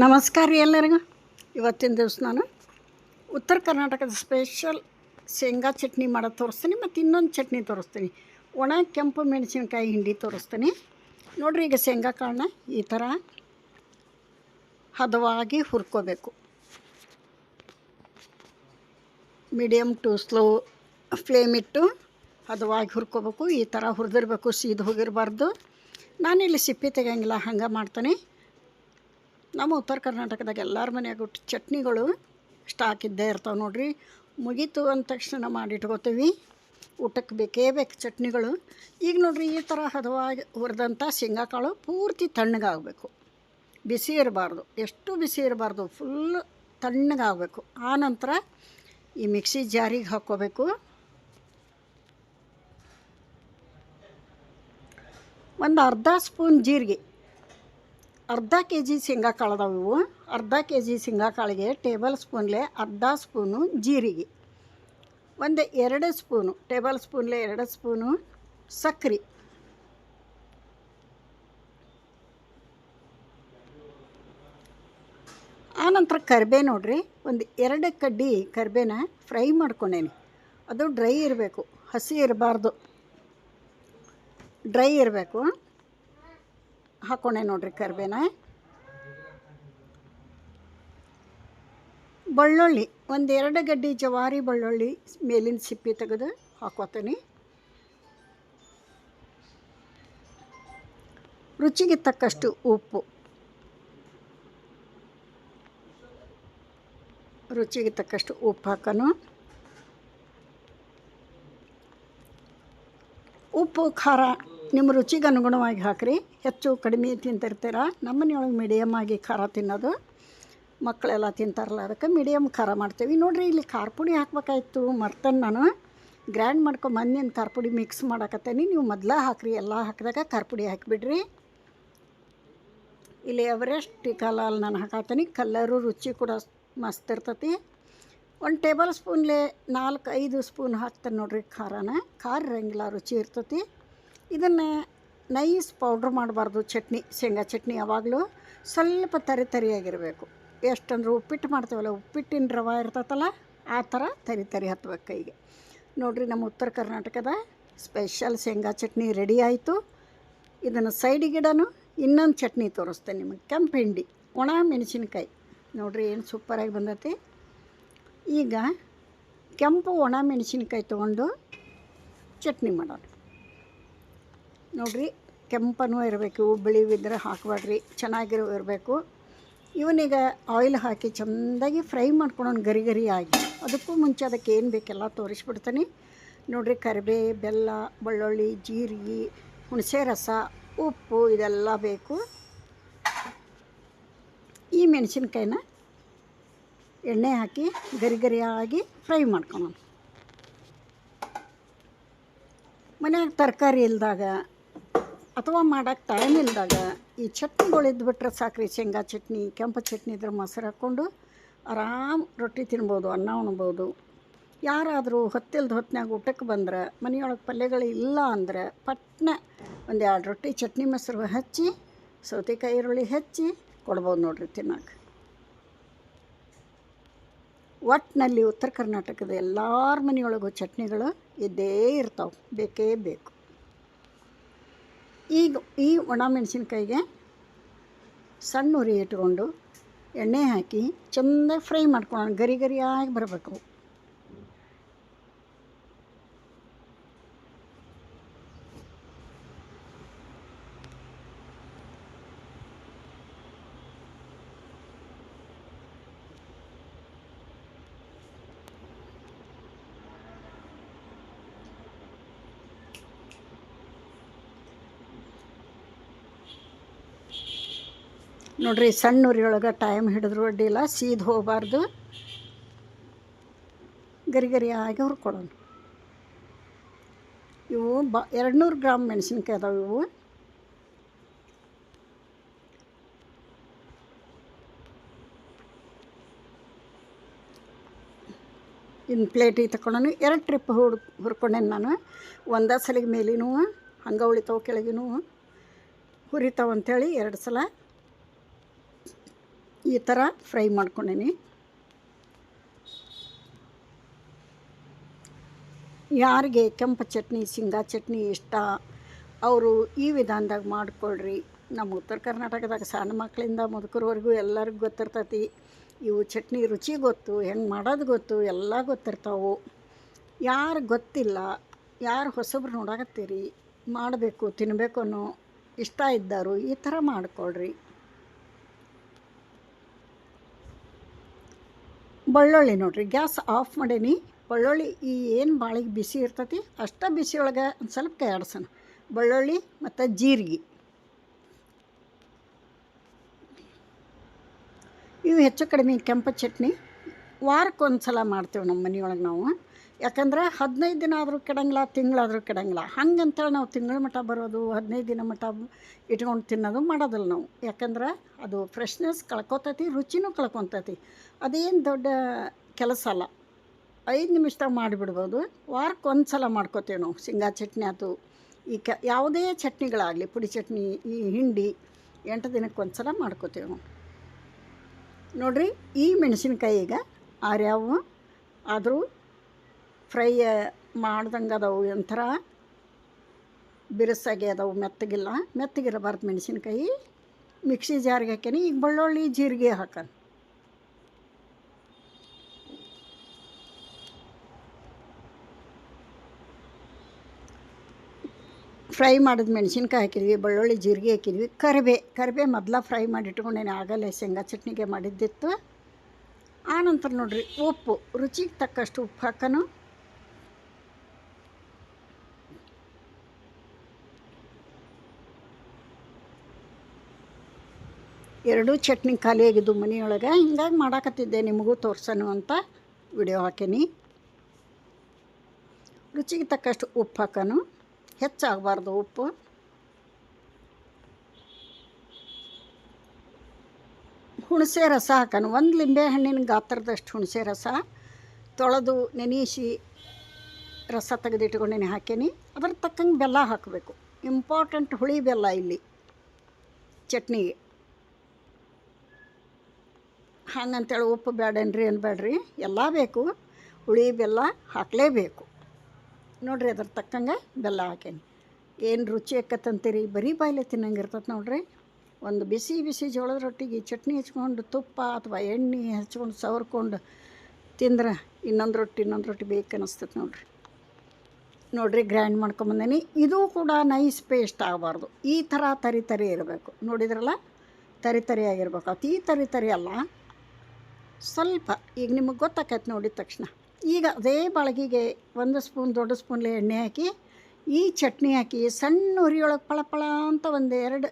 ನಮಸ್ಕಾರ ರೀ ಎಲ್ಲರಿಗೂ. ಇವತ್ತಿನ ದಿವಸ ನಾನು ಉತ್ತರ ಕರ್ನಾಟಕದ ಸ್ಪೆಷಲ್ ಶೇಂಗಾ ಚಟ್ನಿ ಮಾಡೋದು ತೋರಿಸ್ತೀನಿ ಮತ್ತು ಇನ್ನೊಂದು ಚಟ್ನಿ ತೋರಿಸ್ತೀನಿ. ಒಣ, ಕೆಂಪು, ಮೆಣಸಿನಕಾಯಿ, ಹಿಂಡಿ ತೋರಿಸ್ತೀನಿ. ನೋಡಿರಿ ಈಗ ಶೇಂಗಾ ಕಾಳನ್ನ ಈ ಥರ ಹದವಾಗಿ ಹುರ್ಕೋಬೇಕು. ಮೀಡಿಯಮ್ ಟು ಸ್ಲೋ ಫ್ಲೇಮ್ ಇಟ್ಟು ಹದವಾಗಿ ಹುರ್ಕೋಬೇಕು. ಈ ಥರ ಹುರಿದಿರ್ಬೇಕು, ಸೀದು ಹೋಗಿರಬಾರ್ದು. ನಾನಿಲ್ಲಿ ಸಿಪ್ಪೆ ತೆಗಿಯಂಗಿಲ್ಲ, ಹಂಗೆ ಮಾಡ್ತೀನಿ. ನಮ್ಮ ಉತ್ತರ ಕರ್ನಾಟಕದಾಗ ಎಲ್ಲರ ಮನೆಯಾಗ ಚಟ್ನಿಗಳು ಸ್ಟಾಕ್ ಇದ್ದೇ ಇರ್ತಾವೆ ನೋಡ್ರಿ. ಮುಗೀತು ಅಂದ ತಕ್ಷಣ ಮಾಡಿಟ್ಕೋತೀವಿ. ಊಟಕ್ಕೆ ಬೇಕೇ ಬೇಕು ಚಟ್ನಿಗಳು. ಈಗ ನೋಡ್ರಿ ಈ ಥರ ಹದವಾಗಿ ಹುರಿದಂಥ ಶೇಂಗಾಕಾಳು ಪೂರ್ತಿ ತಣ್ಣಗಾಗಬೇಕು. ಬಿಸಿ ಇರಬಾರ್ದು. ಎಷ್ಟು ಬಿಸಿ ಇರಬಾರ್ದು ಫುಲ್ ತಣ್ಣಗಾಗಬೇಕು. ಆ ನಂತರ ಈ ಮಿಕ್ಸಿ ಜಾರಿಗೆ ಹಾಕ್ಕೋಬೇಕು. ಒಂದು ಅರ್ಧ ಸ್ಪೂನ್ ಜೀರಿಗೆ. ಅರ್ಧ ಕೆ ಜಿ ಶೇಂಗಾ ಕಾಳದವು ಇವು ಅರ್ಧ ಕೆ ಜಿ ಶೇಂಗಾ ಕಾಳಿಗೆ ಟೇಬಲ್ ಸ್ಪೂನ್ಲೆ ಅರ್ಧ ಸ್ಪೂನು ಜೀರಿಗೆ. ಒಂದು ಎರಡು ಸ್ಪೂನು, ಟೇಬಲ್ ಸ್ಪೂನ್ಲೆ ಎರಡು ಸ್ಪೂನು ಸಕ್ಕರೆ ಆನಂತರ ಕರಿಬೇ ನೋಡ್ರಿ, ಒಂದು ಎರಡು ಕಡ್ಡಿ ಕರಿಬೇನ ಫ್ರೈ ಮಾಡ್ಕೊಂಡೇನಿ. ಅದು ಡ್ರೈ ಇರಬೇಕು, ಹಸಿ ಇರಬಾರ್ದು. ಡ್ರೈ ಇರಬೇಕು. ಹಾಕ್ಕೊಂಡೆ ನೋಡ್ರಿ ಕರಿಬೇನ. ಬೆಳ್ಳುಳ್ಳಿ, ಒಂದೆರಡು ಗಡ್ಡಿ ಜವಾರಿ ಬೆಳ್ಳುಳ್ಳಿ ಮೇಲಿನ ಸಿಪ್ಪಿ ತೆಗೆದು ಹಾಕೋತೀನಿ. ರುಚಿಗೆ ತಕ್ಕಷ್ಟು ಉಪ್ಪು. ರುಚಿಗೆ ತಕ್ಕಷ್ಟು ಉಪ್ಪು ಹಾಕೋನು ಉಪ್ಪು, ಖಾರ. ನಿಮ್ಮ ರುಚಿಗೆ ಅನುಗುಣವಾಗಿ ಹಾಕಿರಿ. ಹೆಚ್ಚು ಕಡಿಮೆ ತಿಂತಿರ್ತೀರ. ನಮ್ಮ ಮನೆಯೊಳಗೆ ಮೀಡಿಯಮ್ ಆಗಿ ಖಾರ ತಿನ್ನೋದು. ಮಕ್ಕಳೆಲ್ಲ ತಿಂತಾರಲ್ಲ, ಅದಕ್ಕೆ ಮೀಡಿಯಮ್ ಖಾರ ಮಾಡ್ತೀವಿ. ನೋಡಿರಿ, ಇಲ್ಲಿ ಖಾರ ಪುಡಿ ಹಾಕ್ಬೇಕಾಯ್ತು. ಮರ್ತೇನೆ ನಾನು. ಗ್ರ್ಯಾಂಡ್ ಮಾಡ್ಕೊಂಡು ಮಂದಿನ ಖಾರ ಪುಡಿ ಮಿಕ್ಸ್ ಮಾಡಕತ್ತೇನಿ. ನೀವು ಮೊದಲ ಹಾಕ್ರಿ, ಎಲ್ಲ ಹಾಕಿದಾಗ ಖಾರ ಪುಡಿ ಹಾಕಿಬಿಡ್ರಿ. ಇಲ್ಲಿ ಎವರೆಸ್ಟ್ ಟಿಕಾಲಾಲ್ ನಾನು ಹಾಕತ್ತೀನಿ. ಕಲ್ಲರು ರುಚಿ ಕೂಡ ಮಸ್ತ್ ಇರ್ತತಿ. ಒಂದು ಟೇಬಲ್ ಸ್ಪೂನ್ಲೆ ನಾಲ್ಕು ಐದು ಸ್ಪೂನ್ ಹಾಕ್ತೇನೆ ನೋಡ್ರಿ ಖಾರನ. ಖಾರ ಇರಂಗಿಲ್ಲ, ರುಚಿ ಇರ್ತೈತಿ. ಇದನ್ನು ನೈಸ್ ಪೌಡ್ರ್ ಮಾಡಬಾರ್ದು ಚಟ್ನಿ, ಶೇಂಗಾ ಚಟ್ನಿ ಯಾವಾಗಲೂ ಸ್ವಲ್ಪ ತರಿ ತರಿಯಾಗಿರಬೇಕು. ಎಷ್ಟಂದ್ರೆ ಉಪ್ಪಿಟ್ಟು ಮಾಡ್ತೇವಲ್ಲ, ಉಪ್ಪಿಟ್ಟಿನ ರವೆ ಇರ್ತೈತಲ್ಲ, ಆ ಥರ ತರಿ ತರಿ ಹತ್ಬೇಕು ಕೈಗೆ. ನೋಡಿರಿ ನಮ್ಮ ಉತ್ತರ ಕರ್ನಾಟಕದ ಸ್ಪೆಷಲ್ ಶೇಂಗಾ ಚಟ್ನಿ ರೆಡಿ ಆಯಿತು. ಇದನ್ನು ಸೈಡಿಗಿಡನು ಇನ್ನೊಂದು ಚಟ್ನಿ ತೋರಿಸ್ತೇನೆ ನಿಮಗೆ ಕೆಂಪು ಹಿಂಡಿ ಒಣ ಮೆಣಸಿನ್ಕಾಯಿ. ನೋಡಿರಿ ಏನು ಸೂಪರಾಗಿ ಬಂದೈತಿ. ಈಗ ಕೆಂಪು ಒಣ ಮೆಣಸಿನ್ಕಾಯಿ ತೊಗೊಂಡು ಚಟ್ನಿ ಮಾಡೋಣ. ನೋಡಿರಿ, ಕೆಂಪನೂ ಇರಬೇಕು ಬಿಳಿವಿದ್ರೆ ಹಾಕಬೇಡ್ರಿ, ಚೆನ್ನಾಗಿರೋ ಇರಬೇಕು. ಇವನೀಗ ಆಯಿಲ್ ಹಾಕಿ ಚೆಂದಾಗಿ ಫ್ರೈ ಮಾಡ್ಕೊಳೋಣ ಗರಿ ಗರಿ ಆಗಿ. ಅದಕ್ಕೂ ಮುಂಚೆ ಅದಕ್ಕೆ ಏನು ಬೇಕೆಲ್ಲ ತೋರಿಸ್ಬಿಡ್ತೀನಿ. ನೋಡಿರಿ, ಕರಿಬೇ, ಬೆಲ್ಲ, ಬೆಳ್ಳುಳ್ಳಿ, ಜೀರಿಗೆ, ಹುಣಸೆ ರಸ, ಉಪ್ಪು, ಇದೆಲ್ಲ ಬೇಕು. ಈ ಮೆಣಸಿನ್ಕಾಯಿನ ಎಣ್ಣೆ ಹಾಕಿ ಗರಿ ಗರಿಯಾಗಿ ಫ್ರೈ ಮಾಡ್ಕೊಳೋಣ. ಮನ್ಯಾಗ ತರಕಾರಿ ಇಲ್ದಾಗ ಅಥವಾ ಮಾಡೋಕ್ಕೆ ಟೈಮ್ ಇಲ್ಲದಾಗ ಈ ಚಟ್ನಿಗಳು ಇದ್ಬಿಟ್ರೆ ಸಾಕ್ರಿ, ಶೇಂಗಾ ಚಟ್ನಿ, ಕೆಂಪು ಚಟ್ನಿ ಇದ್ರೆ ಮೊಸರು ಹಾಕ್ಕೊಂಡು ಆರಾಮ್ ರೊಟ್ಟಿ ತಿನ್ಬೋದು, ಅನ್ನ ಉಣ್ಬೋದು. ಯಾರಾದರೂ ಹೊತ್ತಿಲ್ದ ಹೊತ್ತಿನಾಗ ಊಟಕ್ಕೆ ಬಂದ್ರೆ, ಮನೆಯೊಳಗೆ ಪಲ್ಯಗಳು ಇಲ್ಲ ಅಂದ್ರೆ ಪಟ್ನ ಒಂದು ಎರಡು ರೊಟ್ಟಿ ಚಟ್ನಿ ಮೊಸರು ಹಚ್ಚಿ, ಸೌತೆಕಾಯಿ ಈರುಳ್ಳಿ ಹೆಚ್ಚಿ ಕೊಡ್ಬೋದು ನೋಡ್ರಿ ತಿನ್ನಕ್ಕೆ ಒಟ್ಟಿನಲ್ಲಿ ಉತ್ತರ ಕರ್ನಾಟಕದ ಎಲ್ಲರ ಮನೆಯೊಳಗೂ ಚಟ್ನಿಗಳು ಇದ್ದೇ ಇರ್ತಾವೆ. ಬೇಕೇ ಬೇಕು. ಈಗ ಈ ಒಣ ಮೆಣಸಿನ್ಕಾಯಿಗೆ ಸಣ್ಣ ಉರಿ ಇಟ್ಕೊಂಡು ಎಣ್ಣೆ ಹಾಕಿ ಚೆಂದ ಫ್ರೈ ಮಾಡ್ಕೊಳ್ಳೋಣ. ಗರಿ ಗರಿಯಾಗಿ ಬರಬೇಕು. ನೋಡ್ರಿ ಸಣ್ಣ ಉರಿಯೊಳಗೆ ಟೈಮ್ ಹಿಡಿದ್ರು ಅಡ್ಡಿಲ್ಲ, ಸೀದ್ ಹೋಗಬಾರ್ದು. ಗರಿ ಗರಿಯಾಗಿ ಹುರ್ಕೊಳ್ಳೋಣ ಇವು ಬ ಎರಡು ನೂರು ಗ್ರಾಮ್ ಮೆಣಸಿನ್ಕಾಯಿ ಅದಾವೆ ಇವು. ಇನ್ನು ಪ್ಲೇಟಿಗೆ ತಗೊಂಡು ಎರಡು ಟ್ರಿಪ್ ಹುಡ್, ಹುರ್ಕೊಂಡೇನು ನಾನು. ಒಂದೇ ಸಲಿಗೆ ಮೇಲಿನೂ, ಹಂಗೆ ಉಳಿತಾವೆ ಕೆಳಗಿನೂ ಹುರಿತಾವಂಥೇಳಿ ಎರಡು ಸಲ. ಈ ಥರ ಫ್ರೈ ಮಾಡ್ಕೊಂಡೀನಿ. ಯಾರಿಗೆ ಕೆಂಪು ಚಟ್ನಿ, ಶೇಂಗಾ ಚಟ್ನಿ ಇಷ್ಟ, ಅವರು ಈ ವಿಧಾನದಾಗ ಮಾಡಿಕೊಳ್ರಿ. ನಮ್ಮ ಉತ್ತರ ಕರ್ನಾಟಕದಾಗ ಸಣ್ಣ ಮಕ್ಕಳಿಂದ ಮುದುಕರವರೆಗೂ ಎಲ್ಲರಿಗೂ ಗೊತ್ತಿರ್ತೈತಿ, ಇವು ಚಟ್ನಿ ರುಚಿ ಗೊತ್ತು, ಹೆಂಗೆ ಮಾಡೋದು ಗೊತ್ತು, ಎಲ್ಲ ಗೊತ್ತಿರ್ತಾವೆ. ಯಾರು ಗೊತ್ತಿಲ್ಲ, ಯಾರು ಹೊಸಬ್ರು ನೋಡಾಕತ್ತೀರಿ, ಮಾಡಬೇಕು ತಿನ್ನಬೇಕು ಅನ್ನೋ ಇಷ್ಟ ಇದ್ದಾರು ಈ ಥರ ಮಾಡ್ಕೊಳ್ರಿ. ಬೆಳ್ಳುಳ್ಳಿ ನೋಡಿರಿ, ಗ್ಯಾಸ್ ಆಫ್ ಮಾಡೇನಿ. ಬೆಳ್ಳುಳ್ಳಿ ಈ ಏನು ಬಾಳಿಗೆ ಬಿಸಿ ಇರ್ತತಿ, ಅಷ್ಟ ಬಿಸಿ ಒಳಗೆ ಒಂದು ಸ್ವಲ್ಪ ಕೈ ಆಡ್ಸೋಣ ಬೆಳ್ಳುಳ್ಳಿ ಮತ್ತು ಜೀರಿಗೆ. ಇವು ಹೆಚ್ಚು ಕಡಿಮೆ ಕೆಂಪು ಚಟ್ನಿ. ವಾರಕ್ಕೊಂದು ಸಲ ಮಾಡ್ತೇವೆ ನಮ್ಮ ಮನೆಯೊಳಗೆ ನಾವು. ಯಾಕಂದ್ರೆ ಹದಿನೈದು ದಿನ ಆದರೂ ಕೆಡಂಗಿಲ್ಲ, ತಿಂಗಳಾದರೂ ಕೆಡಂಗಿಲ್ಲ. ಹಂಗಂತೇಳಿ ನಾವು ತಿಂಗಳ ಮಟ್ಟ ಬರೋದು, ಹದಿನೈದು ದಿನ ಮಟ್ಟ ಇಟ್ಕೊಂಡು ತಿನ್ನೋದು ಮಾಡೋದಿಲ್ಲ ನಾವು. ಯಾಕಂದ್ರೆ ಅದು ಫ್ರೆಶ್ನೆಸ್ ಕಳ್ಕೊತೈತಿ, ರುಚಿನೂ ಕಳ್ಕೊತೈತಿ. ಅದೇನು ದೊಡ್ಡ ಕೆಲಸ ಅಲ್ಲ. ಐದು ನಿಮಿಷದಾಗ ಮಾಡಿಬಿಡ್ಬೋದು. ವಾರಕ್ಕೆ ಒಂದು ಸಲ ಮಾಡ್ಕೋತೇವೆ ನಾವು. ಶೇಂಗಾ ಚಟ್ನಿ ಆಯ್ತು ಈ ಕ, ಯಾವುದೇ ಚಟ್ನಿಗಳಾಗಲಿ, ಪುಡಿ ಚಟ್ನಿ, ಈ ಹಿಂಡಿ, ಎಂಟು ದಿನಕ್ಕೆ ಒಂದು ಸಲ ಮಾಡ್ಕೋತೇವೆ ನಾವು. ನೋಡಿರಿ, ಈ ಮೆಣಸಿನ್ಕಾಯಿ ಈಗ ಆರ್ಯಾವು, ಆದರೂ ಫ್ರೈ ಮಾಡ್ದಂಗೆ ಅದಾವು ಒಂಥರ. ಬಿರುಸಾಗಿ ಅದಾವು ಮೆತ್ತಗಿಲ್ಲ. ಮೆತ್ತಗಿರಬಾರ್ದು ಮೆಣಸಿನ್ಕಾಯಿ. ಮಿಕ್ಸಿ ಜಾರಿಗೆ ಹಾಕ್ಯಾನಿ. ಈಗ ಬೆಳ್ಳುಳ್ಳಿ, ಜೀರಿಗೆ ಹಾಕೋಣ. ಫ್ರೈ ಮಾಡಿದ ಮೆಣಸಿನ್ಕಾಯಿ ಹಾಕಿದ್ವಿ, ಬೆಳ್ಳುಳ್ಳಿ, ಜೀರಿಗೆ ಹಾಕಿದ್ವಿ. ಕರಿಬೇ ಕರಿಬೇ ಮೊದಲ ಫ್ರೈ ಮಾಡಿ ಇಟ್ಕೊಂಡೇನೆ. ಆಗಲೇ ಶೇಂಗಾ ಚಟ್ನಿಗೆ ಮಾಡಿದ್ದಿತ್ತು. ಆನಂತರ ನೋಡಿರಿ, ಉಪ್ಪು, ರುಚಿಗೆ ತಕ್ಕಷ್ಟು ಉಪ್ಪು ಹಾಕೋಣ. ಎರಡೂ ಚಟ್ನಿ ಖಾಲಿಯಾಗಿದ್ದು ಮನೆಯೊಳಗೆ. ಹಿಂಗಾಗಿ ಮಾಡಾಕತ್ತಿದ್ದೆ ನಿಮಗೂ ತೋರ್ಸನು ಅಂತ ವಿಡಿಯೋ ಹಾಕೀನಿ. ರುಚಿಗೆ ತಕ್ಕಷ್ಟು ಉಪ್ಪು ಹಾಕೋನು. ಹೆಚ್ಚಾಗಬಾರ್ದು ಉಪ್ಪು. ಹುಣಸೆ ರಸ ಹಾಕೋನು. ಒಂದು ಲಿಂಬೆ ಹಣ್ಣಿನ ಗಾತ್ರದಷ್ಟು ಹುಣಸೆ ರಸ. ತೊಳೆದು ನೆನೆಸಿ ರಸ ತೆಗೆದಿಟ್ಕೊಂಡೇನೆ ಹಾಕೀನಿ. ಅದ್ರ ತಕ್ಕಂಗೆ ಬೆಲ್ಲ ಹಾಕಬೇಕು. ಇಂಪಾರ್ಟೆಂಟ್ ಹುಳಿ ಬೆಲ್ಲ ಇಲ್ಲಿ. ಚಟ್ನಿಗೆ. ಹಂಗಂತೇಳಿ ಉಪ್ಪು ಬೇಡನ್ರಿ ಅನ್ಬೇಡ್ರಿ ಎಲ್ಲ ಬೇಕು. ಹುಳಿ, ಬೆಲ್ಲ ಹಾಕಲೇಬೇಕು. ನೋಡ್ರಿ ಅದ್ರ ತಕ್ಕಂಗೆ ಬೆಲ್ಲ ಹಾಕೇನಿ. ಏನು ರುಚಿ ಆಕತ್ತಂತೀರಿ? ಬರೀ ಬಾಯಿಲೆ ತಿನ್ನಂಗಿರ್ತದೆ ನೋಡಿರಿ. ಒಂದು ಬಿಸಿ ಬಿಸಿ ಜೋಳದ ರೊಟ್ಟಿಗೆ ಚಟ್ನಿ ಹಚ್ಕೊಂಡು ತುಪ್ಪ ಅಥವಾ ಎಣ್ಣೆ ಹಚ್ಕೊಂಡು ಸವರ್ಕೊಂಡು ತಿಂದ್ರೆ ಇನ್ನೊಂದು ರೊಟ್ಟಿ ಇನ್ನೊಂದು ರೊಟ್ಟಿ ಬೇಕು ಅನ್ನಿಸ್ತದೆ ನೋಡಿರಿ. ನೋಡ್ರಿ ಗ್ರ್ಯಾಂಡ್ ಮಾಡ್ಕೊಂಬಂದೇನಿ ಇದು ಕೂಡ ನೈಸ್ ಪೇಸ್ಟ್ ಆಗಬಾರ್ದು. ಈ ಥರ ತರಿ ತರಿ ಇರಬೇಕು. ನೋಡಿದ್ರಲ್ಲ? ತರಿ ತರಿ ಆಗಿರ್ಬೇಕು. ಅತೀ ತರಿ ತರಿ ಅಲ್ಲ. ಸ್ವಲ್ಪ, ಈಗ ನಿಮಗೆ ಗೊತ್ತಾಕೈತೆ ನೋಡಿದ ತಕ್ಷಣ. ಈಗ ಅದೇ ಬಾಳಗಿಗೆ ಒಂದು ಸ್ಪೂನ್, ದೊಡ್ಡ ಸ್ಪೂನ್ಲಿ ಎಣ್ಣೆ ಹಾಕಿ, ಈ ಚಟ್ನಿ ಹಾಕಿ ಸಣ್ಣ ಉರಿಯೊಳಗೆ ಪಳ ಪಳ ಅಂತ ಒಂದು ಎರಡು,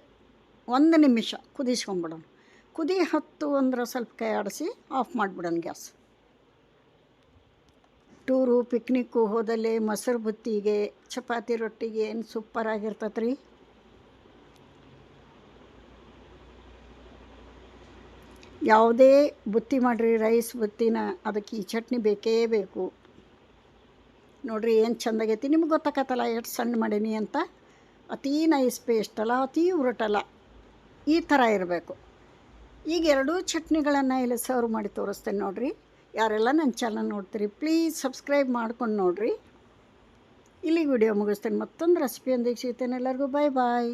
ಒಂದು ನಿಮಿಷ ಕುದಿಸ್ಕೊಂಬಿಡೋಣ. ಕುದಿ ಹತ್ತು ಅಂದ್ರೆ ಸ್ವಲ್ಪ ಕೈ ಆಡಿಸಿ ಆಫ್ ಮಾಡಿಬಿಡೋಣ ಗ್ಯಾಸ್. ಟೂರು ಪಿಕ್ನಿಕ್ಕು ಹೋದಲ್ಲಿ ಮೊಸರು ಬುತ್ತಿಗೆ, ಚಪಾತಿ ರೊಟ್ಟಿಗೆ ಏನು ಸೂಪರ್ ಆಗಿರ್ತೈತೆ ರೀ ಯಾವುದೇ ಬುತ್ತಿ ಮಾಡಿರಿ, ರೈಸ್ ಬುತ್ತಿನ, ಅದಕ್ಕೆ ಈ ಚಟ್ನಿ ಬೇಕೇ ಬೇಕು. ನೋಡಿರಿ ಏನು ಚಂದಾಗೈತಿ, ನಿಮ್ಗೆ ಗೊತ್ತಾಕತ್ತಲ್ಲ, ಎಷ್ಟು ಸಣ್ಣ ಮಾಡೀನಿ ಅಂತ. ಅತೀ ನೈಸ್ ಪೇಸ್ಟ್ ಅಲ್ಲ, ಅತೀ ಉರುಟಲ್ಲ ಈ ಥರ ಇರಬೇಕು. ಈಗ ಎರಡೂ ಚಟ್ನಿಗಳನ್ನು ಇಲ್ಲಿ ಸರ್ವ್ ಮಾಡಿ ತೋರಿಸ್ತೇನೆ ನೋಡಿರಿ. ಯಾರೆಲ್ಲ ನನ್ನ ಚಾನಲ್ ನೋಡ್ತೀರಿ ಪ್ಲೀಸ್ ಸಬ್ಸ್ಕ್ರೈಬ್ ಮಾಡ್ಕೊಂಡು ನೋಡಿರಿ. ಇಲ್ಲಿಗೆ ವಿಡಿಯೋ ಮುಗಿಸ್ತೇನೆ. ಮತ್ತೊಂದು ರೆಸಿಪಿಯೊಂದಿಗೆ ಸಿಗ್ತೇನೆ ಎಲ್ಲರಿಗೂ. ಬಾಯ್ ಬಾಯ್